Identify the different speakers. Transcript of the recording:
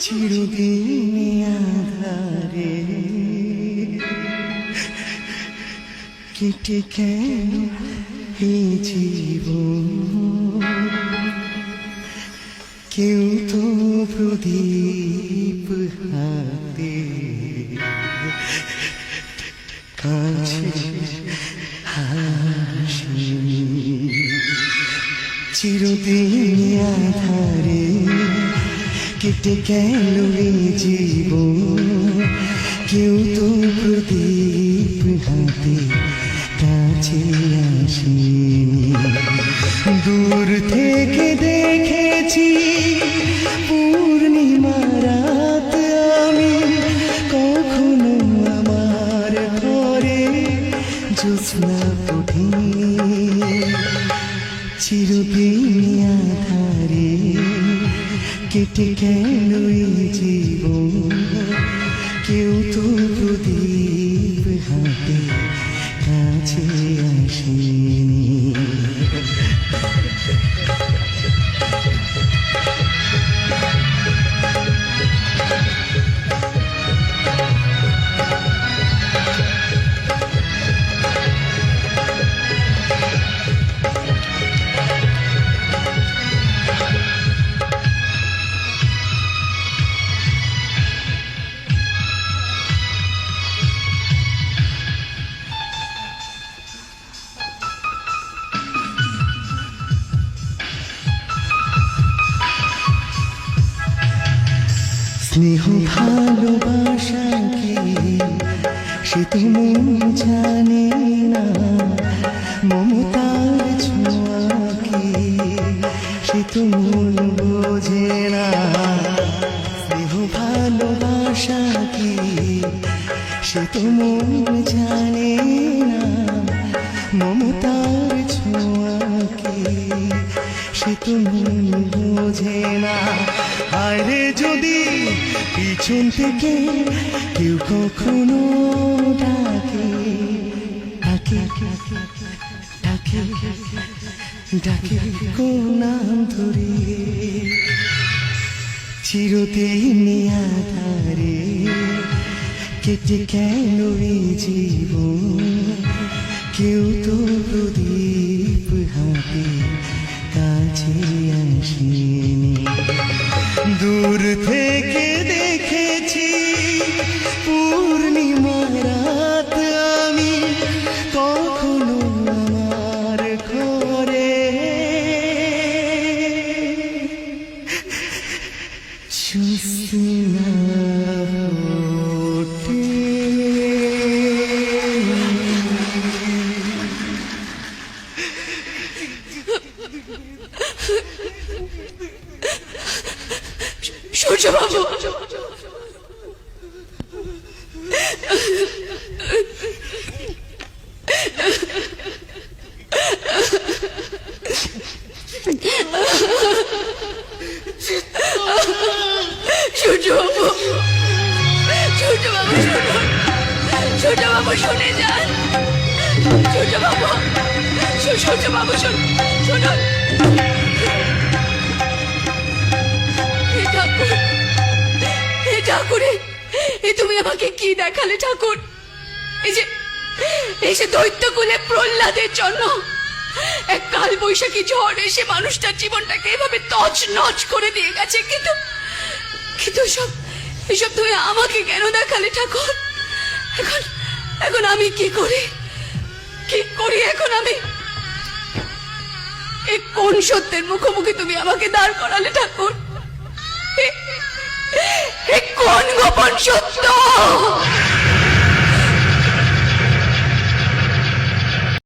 Speaker 1: চিরদিন আধারে। কেটে কেন এই কেউ তো প্রদীপ হাতে কাছে চিরদিন আধারে। কেটে গেল জীব কেউ তো প্রদীপ হাতে কাছে আসেনি। দূর থেকে দেখেছি কেটে গেল জীবন। কেউ তো প্রদীপ হাতে কাছে আসেনি। স্নেহ ভালোবাসা কি? সে তো জানে না। মমতার ছোঁয়া কি? সে তো বোঝে না। স্নেহ ভালোবাসা কি? সে তো মন জানে না। সে তো মন বোঝে না। আরে যদি পিছন থেকে কেউ কখনো ডাকে ডাকে ডাকে ডাকে নাম ধরে চিরদিন আধারে কেটে কেন জীবন? কেউ তো দূর থেকে দেখেছি পূর্ণিমা রাত আমি কখনো আমার ঘরে।
Speaker 2: সূর্যবাবু সূর্যবাবু সূর্যবাবু সূর্যবাবু শুনে যান সূর্যবাবু সূর্যবাবু শুনুন এ তুমি আমাকে কি দেখালে, ঠাকুর? এই যে এই যে দৈত্য কুলে প্রহ্লাদের জন্য এক কাল বৈশাখী ঝড় এসে মানুষটার জীবনটাকে এভাবে তছ নচ করে দিয়ে গেছে, কিন্তু কিন্তু সব এসব তুমি আমাকে কেন দেখালে, ঠাকুর? এখন এখন আমি কি করি? কি করি এখন আমি? এ কোন সত্যের মুখোমুখি তুমি আমাকে দাঁড় করালে, ঠাকুর? কোন গোপন সত্য?